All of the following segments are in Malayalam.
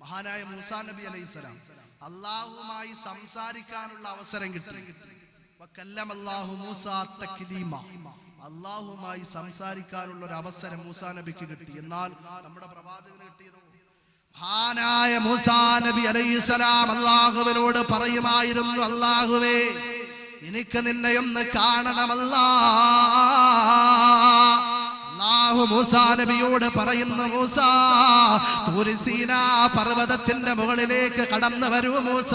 മഹാനായ മൂസാ നബി അലൈഹി സ്വലാം. അള്ളാഹുമായി സംസാരിക്കാനുള്ള അവസരം കിട്ടി. അള്ളാഹുമായി സംസാരിക്കാനുള്ള ഒരു അവസരം മൂസാ നബിക്ക് കിട്ടി. എന്നാൽ നമ്മുടെ പ്രവാചകന് കിട്ടിയതോ? മഹാനായ മൂസാ നബി അലൈഹിസ്സലാം അള്ളാഹുവിനോട് പറയുമായിരുന്നു അള്ളാഹുവേ എനിക്ക് നിന്നെ ഒന്ന് കാണണമല്ലാ. അല്ലാഹു മൂസാ നബിയോട് പറയുന്നു മൂസ തൂരിസീന പർവതത്തിന്റെ മുകളിലേക്ക് കടന്നു വരൂ മൂസ.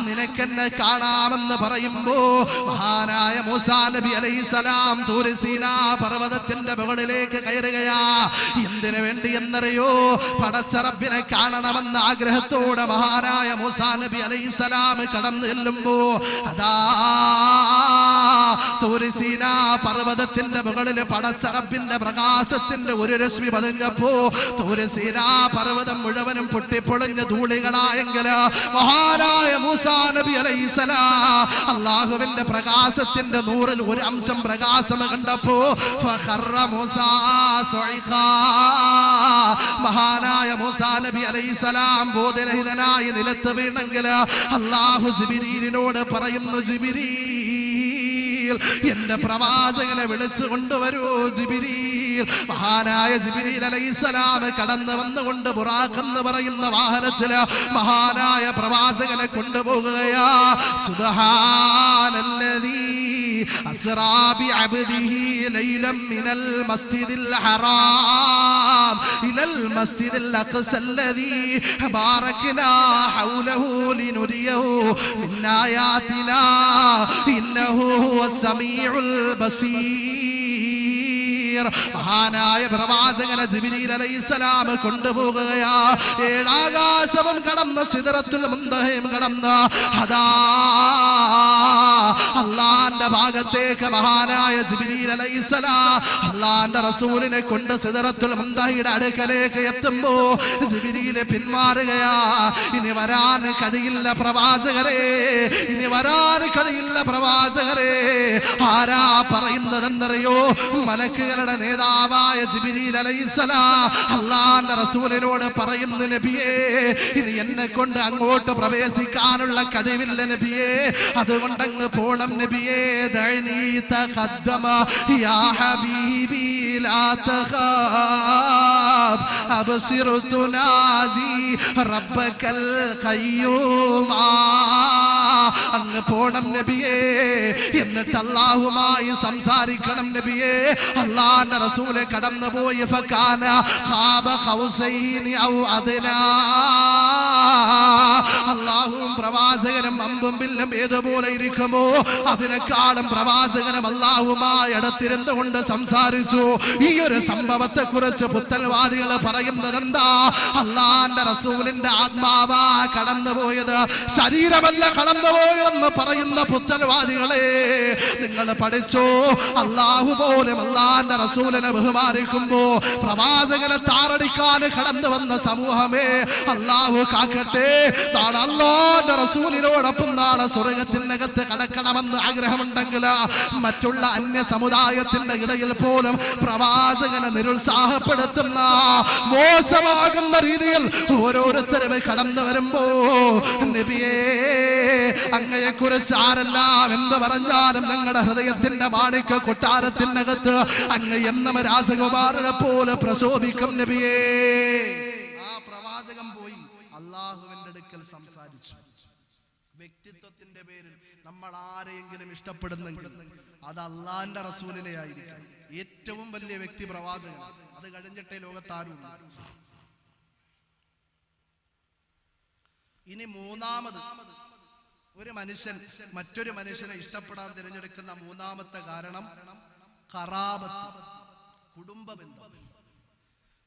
നിനക്കെന്നെ കാണാമെന്ന് പറയുമ്പോ മഹാനായ മൂസാ നബി അലൈഹിസലാം തൂരിസീന പർവതത്തിന്റെ മുകളിലേക്ക് കയറുകയാ. എന്തിനു വേണ്ടി എന്നറിയോ? പടച്ചറബിനെ കാണണമെന്ന ആഗ്രഹത്തോടെ മഹാനായ മൂസാ നബി അലൈഹിസലാം കടന്നു ചെല്ലുമ്പോ അതാ തൂരിസീന പർവതത്തിന്റെ മുകളിൽ പടച്ചറപ്പിന്റെ പ്രകാശത്തിന്റെ ഒരു രശ്മി പതിഞ്ഞപ്പോ തൂരസീരാ പർവതം മുഴുവനും പൊട്ടിപ്പൊളിഞ്ഞ ധൂളികളായെങ്കിൽ മഹാനായ മൂസാ നബി അലൈസലാ അള്ളാഹുവിന്റെ പ്രകാശത്തിന്റെ നൂറിൽ ഒരു അംശം പ്രകാശം കണ്ടപ്പോ. മഹാനായ മൂസാ നബി അലൈസലാം ബോധരഹിതനായി നിലത്ത് വീണെങ്കിൽ അള്ളാഹു ജിബിരീനോട് പറയുന്നു ജിബിരീ എന്റെ പ്രവാചകനെ വിളിച്ചു കൊണ്ടുവരൂ ജിബിരീൽ മഹാനായ ജിബിരീൽ അലൈസലാം കടന്നു വന്നുകൊണ്ട് ബുറാഖ് എന്ന് പറയുന്ന വാഹനത്തില് മഹാനായ പ്രവാചകനെ കൊണ്ടുപോകുകയാ സുബ്ഹാനല്ലദീ അസ്റാ ബിഅബ്ദിഹി ലൈലം മിനൽ മസ്ജിദിൽ ഹറാം ഇലൽ മസ്ജിദിൽ അഖ്സ الذي باركنا حوله لنريه من آياتنا إنه هو السميع البصير മഹാനായ പ്രവാചകനെ ജിബിരിൽ അലൈഹിസ്സലാം കൊണ്ടുപോകുകയാ. ഏഴാകാശവും കടന്ന് സിദറത്തുൽ മുന്തഹയും കടന്ന് അതാ അള്ളാന്റെ ഭാഗത്തേക്ക് മഹാനായ ജിബിരിൽ അലൈഹിസ്സലാം അള്ളാന്റെ റസൂലിനെ കൊണ്ട് സിദറത്തുൽ മുന്തഹയുടെ അടുക്കലേക്ക് എത്തുമ്പോൾ ജിബിരിയിലെ പിന്മാറുകയാ. ഇനി വരാൻ കഴിയില്ല പ്രവാചകരെ ഇനി വരാൻ കഴിയില്ല പ്രവാചകരെ. ആരാ പറയുന്നതെന്നറിയോ? മലക്കുകളുടെ നേതാവായ ജിബിരിൽ അള്ളാന്റെ റസൂലിനോട് പറയുന്നു നബിയേ ഇനി എന്നെ കൊണ്ട് അങ്ങോട്ട് പ്രവേശിക്കാനുള്ള കഴിവില്ല നബിയേ. അതുകൊണ്ട് അങ്ങ് പോണം നബിയേ. ദഅനി റബ്ബക്കൽ ഹബീബി അങ്ങ് പോണം നബിയേ. എന്നിട്ട് അള്ളാഹുമായി സംസാരിക്കണം നബിയേ. അള്ളാന്റെ റസൂലെ കടന്നു പോയി ഖാബ ഖൗസൈനി ഔ അദ്നാ. അള്ളാഹുവും പ്രവാചകനും അമ്പും പില്ലും ഏതുപോലെ ഇരിക്കുമോ? അതിനെക്കാളും പ്രവാചകനും അള്ളാഹുമായി അടുത്തിരുന്നു കൊണ്ട് സംസാരിച്ചു. ഈ ഒരു സംഭവത്തെ കുറിച്ച് പുത്തൽവാദികൾ പറയുന്നത് എന്താ അള്ളാന്റെ റസൂലിന്റെ ആത്മാവാ കടന്നുപോയത്. ശരീരമല്ല കടന്നുപോയതെന്ന് പറയുന്ന പുത്തൽവാദികളെ നിങ്ങൾ പഠിച്ചോ? അള്ളാഹു പോലും അള്ളാന്റെ റസൂലിനെ ബഹുമാനിക്കുമ്പോ പ്രവാചകനെ താറടിക്കാൻ കടന്നു വന്ന സമൂഹമേ അള്ളാഹു കാക്കട്ടെ അള്ളാന്റെ റസൂലിനോടൊപ്പം നാളെ സ്വർഗത്തിനകത്ത് കടക്കണമെന്ന് ആഗ്രഹമുണ്ടെങ്കിൽ മറ്റുള്ള അന്യ സമുദായത്തിന്റെ ഇടയിൽ പോലും പ്രവാചകനെ നിരുത്സാഹപ്പെടുത്തുന്ന മോശമാകുന്ന രീതിയിൽ ഓരോരുത്തരും കടന്നു വരുമ്പോ നബിയേ അങ്ങയെ കുറിച്ച് ആരെല്ലാം എന്ത് പറഞ്ഞാലും നിങ്ങളുടെ ഹൃദയത്തിന്റെ മാണിക്ക കൊട്ടാരത്തിനകത്ത് അങ്ങ് എന്നും രാജകുമാരനെ പോലെ പ്രശോഭിക്കും നബിയേ ആ പ്രവാചകം പോയി അള്ളാഹുവിന്റെ അടുക്കൽ സംസാരിച്ചു വ്യക്തിത്വത്തിന്റെ പേരിൽ നമ്മൾ ആരെയെങ്കിലും ഇഷ്ടപ്പെടുന്നെങ്കിൽ അത് അള്ളാന്റെ റസൂലിനെ ആയിരിക്കും. ഏറ്റവും വലിയ വ്യക്തി പ്രവാചകൻ. അത് കഴിഞ്ഞിട്ടേ ലോകത്താരും ഇനി മൂന്നാമത് ഒരു മനുഷ്യൻ മറ്റൊരു മനുഷ്യനെ ഇഷ്ടപ്പെടാൻ തിരഞ്ഞെടുക്കുന്ന മൂന്നാമത്തെ കാരണം കറാബത്ത് കുടുംബ ബന്ധം.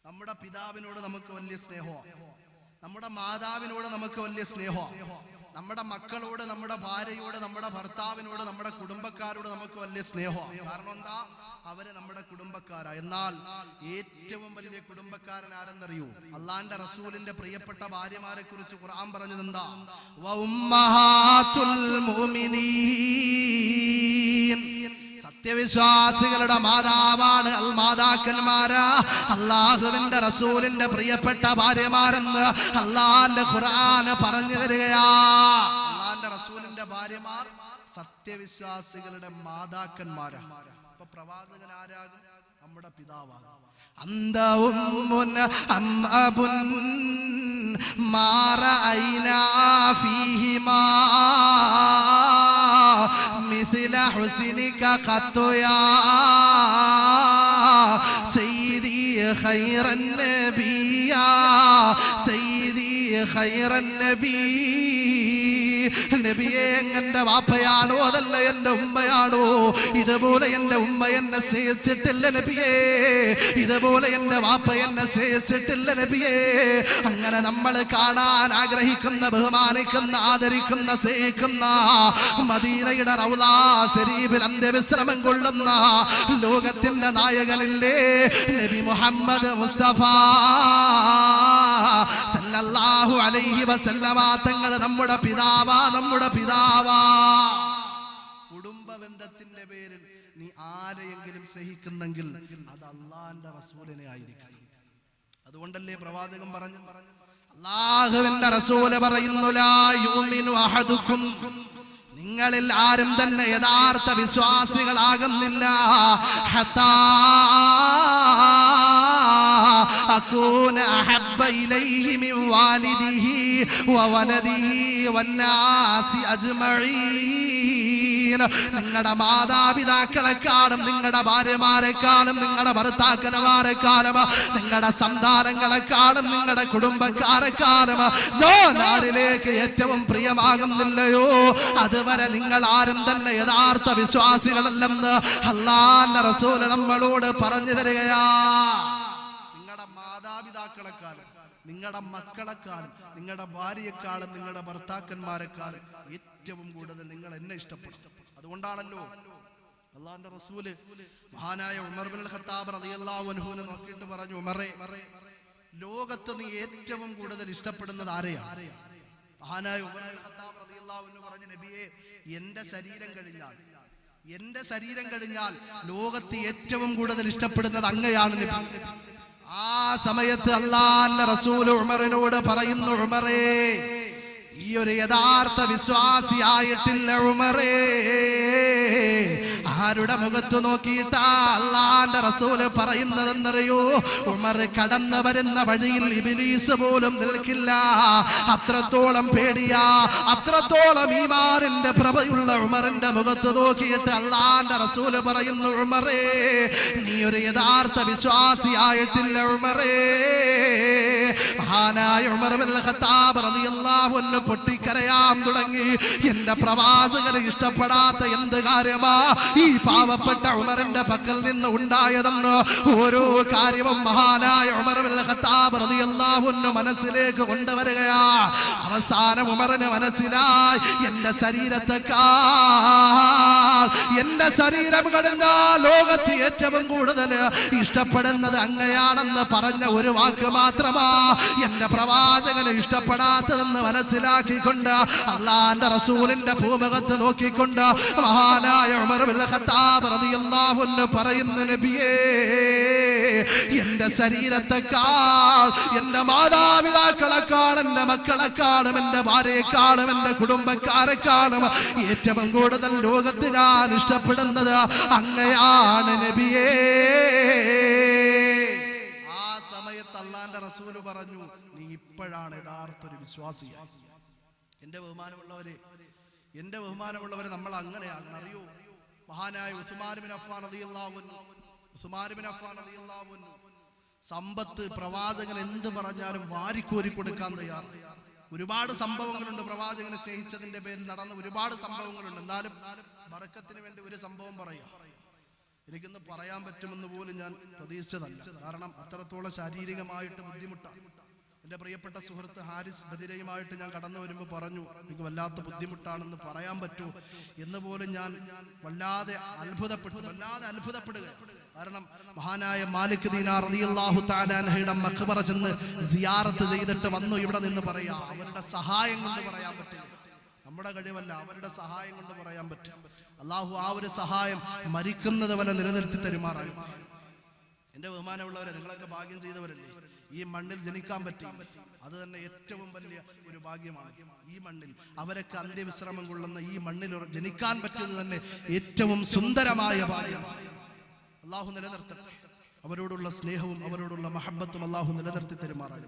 നമ്മുടെ പിതാവിനോട് നമുക്ക് വലിയ സ്നേഹമാണ് നമ്മുടെ മാതാവിനോട് നമുക്ക് വലിയ സ്നേഹമാണ് നമ്മുടെ മക്കളോട് നമ്മുടെ ഭാര്യയോട് നമ്മുടെ ഭർത്താവിനോട് നമ്മുടെ കുടുംബക്കാരോട് നമുക്ക് വലിയ സ്നേഹമാണ്. കാരണം എന്താ? അവർ നമ്മുടെ കുടുംബക്കാരാ. എന്നാൽ ഏറ്റവും വലിയ കുടുംബക്കാരൻ ആരെന്നറിയൂ? അള്ളാന്റെ റസൂലിന്റെ പ്രിയപ്പെട്ട ഭാര്യമാരെ കുറിച്ച് ഖുർആൻ പറഞ്ഞത് എന്താ സത്യവിശ്വാസികളുടെ മാതാവാണ് അൽ മാതാക്കന്മാരാ അള്ളാഹുവിന്റെ റസൂലിന്റെ പ്രിയപ്പെട്ട ഭാര്യമാരെന്ന് അള്ളാന്റെ ഖുർആന് പറഞ്ഞു തരികയാ അള്ളാന്റെ റസൂലിന്റെ ഭാര്യമാർ സത്യവിശ്വാസികളുടെ മാതാക്കന്മാരാ അപ്പൊ പ്രവാചകൻ ആരാകും നമ്മുടെ പിതാവാകും അന്ത ഉമ്മുൻ അം അബുൻ മാ റഅയ്നാ ഫീഹിമാ مثل حسنك قط يا سيدي خير النبي يا سيدي خير النبي നബിയെ എന്റെ വാപ്പയാണോ അതല്ല എന്റെ ഉമ്മയാണോ? ഇതുപോലെ എന്റെ ഉമ്മ എന്നെ സ്നേഹിച്ചിട്ടില്ല നബിയേ. ഇതുപോലെ എന്റെ വാപ്പ എന്നെ സ്നേഹിച്ചിട്ടില്ല നബിയേ. അങ്ങനെ നമ്മൾ കാണാൻ ആഗ്രഹിക്കുന്ന ബഹുമാനിക്കുന്ന ആദരിക്കുന്ന സ്നേഹിക്കുന്ന മദീനയുടെ റൗലാ ശരീഫിൽ അന്ത്യവിശ്രമം കൊള്ളുന്ന ലോകത്തിന്റെ നായകനില്ലേ നബി മുഹമ്മദ് മുസ്തഫ. സല്ലല്ലാഹു അലൈഹി വസല്ലമ തങ്ങൾ നമ്മുടെ പിതാവാ നമ്മുടെ പിതാവാ. കുടുംബ ബന്ധത്തിന്റെ പേരിൽ നീ ആരെയെങ്കിലും സഹിക്കുന്നെങ്കിൽ അത് അള്ളാന്റെ റസൂലിനെ ആയിരിക്കും. അതുകൊണ്ടല്ലേ പ്രവാചകൻ പറഞ്ഞു അള്ളാഹുവിന്റെ റസൂൽ പറയുന്നു അഹദുക്കും. നിങ്ങളിൽ ആരും തന്നെ യഥാർത്ഥ വിശ്വാസികളാകുന്നില്ല. ഹത്താ أكون أحب إليه من والده وولده والناس أجمعين നിങ്ങളുടെ മാതാപിതാക്കളെക്കാളും നിങ്ങളുടെ ഭാര്യമാരെക്കാളും നിങ്ങളുടെ ഭർത്താക്കന്മാരെക്കാളും നിങ്ങളുടെ സന്താനങ്ങളെക്കാളും നിങ്ങളുടെ കുടുംബക്കാരെക്കാളും ഞാൻ ആരിലേക്ക് ഏറ്റവും പ്രിയമാകുന്നില്ലയോ അതുവരെ നിങ്ങൾ ആരും തന്നെ യഥാർത്ഥ വിശ്വാസികളല്ലെന്ന് അള്ളാന്റെ റസൂല് നമ്മളോട് പറഞ്ഞു തരികയാ നിങ്ങളുടെ മാതാപിതാക്കളെക്കാളും നിങ്ങളുടെ മക്കളെക്കാളും നിങ്ങളുടെ ഭാര്യയെക്കാളും നിങ്ങളുടെ ഭർത്താക്കന്മാരെക്കാളും ഏറ്റവും കൂടുതൽ നിങ്ങൾ എന്നെ ഇഷ്ടപ്പെടും. അതുകൊണ്ടാണല്ലോ അള്ളാന്റെ റസൂൽ മഹാനായ ഉമർ ബിൻ ഖത്താബ് റളിയല്ലാഹു അൻഹുവിനെ നോക്കിയിട്ട് പറഞ്ഞു ഉമറേ ലോകത്ത് നീ ഏറ്റവും കൂടുതൽ ഇഷ്ടപ്പെടുന്നത് ആരെയാണ് മഹാനായ ഉമർ ബിൻ ഖത്താബ് റളിയല്ലാഹു പറഞ്ഞു നബിയെ എന്റെ ശരീരം കഴിഞ്ഞാൽ എന്റെ ശരീരം കഴിഞ്ഞാൽ ലോകത്ത് ഏറ്റവും കൂടുതൽ ഇഷ്ടപ്പെടുന്നത് അങ്ങയാണ് നബി. ആ സമയത്ത് അള്ളാന്റെ റസൂൽ ഉമറിനോട് പറയുന്നു ഉമറേ ഈ ഒരു യഥാർത്ഥ വിശ്വാസിയായിട്ടില്ല ഉമറേ. ആരുടെ മുഖത്ത് നോക്കിയിട്ടാ അള്ളാന്റെ റസൂൽ പറയുന്നതെന്നറിയോ? ഉമർ കടന്നു വരുന്ന വഴിയിൽ ഇബിലീസ് പോലും നിൽക്കില്ല. അത്രത്തോളം പേടിയാ. അത്രത്തോളം ഈമാറിന്റെ പ്രഭയുള്ള ഉമറിന്റെ മുഖത്ത് നോക്കിയിട്ട് അള്ളാന്റെ റസൂൽ പറയുന്നു ഉമറേ നീ ഒരു യഥാർത്ഥ വിശ്വാസിയായിട്ടില്ല ഉമറേ. മഹാനായ ഉമർ പൊട്ടിക്കരയാൻ തുടങ്ങി. പ്രവാചകന് ഇഷ്ടപ്പെടാത്ത എന്ത് കാര്യമാ? ഈ പാവപ്പെട്ട ഉമറിന്റെ പക്കൽ നിന്ന് ഉണ്ടായതെന്ന് ഓരോ കാര്യവും മഹാനായ ഉമർ ബിൻ ഖത്താബ് റളിയല്ലാഹു അൻഹു മനസ്സിലേക്ക് കൊണ്ടുവരികയാ. അവസാനം ഉമറിന് മനസ്സിലായി എന്റെ ശരീരത്തെക്കാൾ എന്റെ ശരീരം കഴിഞ്ഞാൽ ലോകത്ത് ഏറ്റവും കൂടുതൽ ഇഷ്ടപ്പെടുന്നത് അങ്ങയാണെന്ന് പറഞ്ഞ ഒരു വാക്ക് മാത്രമാ എന്റെ പ്രവാചകന് ഇഷ്ടപ്പെടാത്തതെന്ന് മനസ്സിലാക്കിക്കൊണ്ട് അള്ളാന്റെ റസൂലിന്റെ ഭൂമുഖത്ത് നോക്കിക്കൊണ്ട് മഹാനായ ഉമർ ഖത്താബ് റളിയല്ലാഹു അൻഹു പറയുന്നു നബിയേ എന്റെ ശരീരത്തെക്കാൾ എന്റെ മാതാപിതാക്കളെക്കാൾ എന്റെ മക്കളെ മക്കളെക്കാളും എന്റെ ഭാര്യയെക്കാളും എന്റെ കുടുംബക്കാരെ കുടുംബക്കാരെക്കാളും ഏറ്റവും കൂടുതൽ ലോകത്ത് ഞാൻ ഇഷ്ടപ്പെടുന്നത് അങ്ങയാണ് നബിയേ. ആ സമയത്ത് അള്ളാന്റെ റസൂൽ പറഞ്ഞു നീ ഇപ്പോഴാണ് യഥാർത്ഥ ഒരു വിശ്വാസി എന്റെ ബഹുമാനമുള്ളവരെ എന്റെ ബഹുമാനമുള്ളവരെ നമ്മൾ അങ്ങനെയാണ് അറിയോ? മഹാനായ ഉസ്മാൻ ബിൻ അഫ്ഫാൻ റളിയല്ലാഹു അൻഹു റളിയല്ലാഹു അൻഹു. സമ്പത്ത് പ്രവാചകൻ എന്ത് പറഞ്ഞാലും വാരിക്കോരി കൊടുക്കാൻ തയ്യാർ. ഒരുപാട് സംഭവങ്ങളുണ്ട് പ്രവാചകനെ സ്നേഹിച്ചതിന്റെ പേരിൽ നടന്ന ഒരുപാട് സംഭവങ്ങളുണ്ട്. എന്നാലും ബറക്കത്തിന് വേണ്ടി ഒരു സംഭവം പറയാം. എനിക്കിന്ന് പറയാൻ പറ്റുമെന്ന് പോലും ഞാൻ പ്രതീക്ഷിച്ചതല്ല. കാരണം അത്രത്തോളം ശാരീരികമായിട്ട് ബുദ്ധിമുട്ടാണ്. എന്റെ പ്രിയപ്പെട്ട സുഹൃത്ത് ഹാരിസ് ബദിരയുമായിട്ട് ഞാൻ കടന്നു വരുമ്പോൾ പറഞ്ഞു എനിക്ക് വല്ലാത്ത ബുദ്ധിമുട്ടാണെന്ന് പറയാൻ പറ്റൂ. എന്ന് പോലും ഞാൻ വല്ലാതെ അത്ഭുതപ്പെട്ടു വല്ലാതെ അത്ഭുതപ്പെടുക. കാരണം മഹാനായ മാലിക് ദീനാർ റളിയല്ലാഹു തആല അൻഹയുടെ ചെന്ന് സിയാറത്ത് ചെയ്തിട്ട് വന്നു. ഇവിടെ നിന്ന് പറയാം അവരുടെ സഹായം കൊണ്ട് പറയാൻ പറ്റില്ല. നമ്മുടെ കഴിവല്ല അവരുടെ സഹായം കൊണ്ട് പറയാൻ പറ്റും. അള്ളാഹു ആ ഒരു സഹായം മരിക്കുന്നത് വരെ നിലനിർത്തി തരുമാറായി. എന്റെ ബഹുമാനമുള്ളവരെ നിങ്ങളൊക്കെ ഭാഗ്യം ചെയ്തവരല്ലേ? ഈ മണ്ണിൽ ജനിക്കാൻ പറ്റി. അത് തന്നെ ഏറ്റവും വലിയ ഒരു ഭാഗ്യമാണ് ഈ മണ്ണിൽ. അവരൊക്കെ അന്ത്യവിശ്രമം കൊള്ളുന്ന ഈ മണ്ണിൽ ജനിക്കാൻ പറ്റുന്നത് തന്നെ ഏറ്റവും സുന്ദരമായ അള്ളാഹു നിലനിർത്തട്ടെ. അവരോടുള്ള സ്നേഹവും അവരോടുള്ള മഹബത്തും അള്ളാഹു നിലനിർത്തി തരുമാറായി.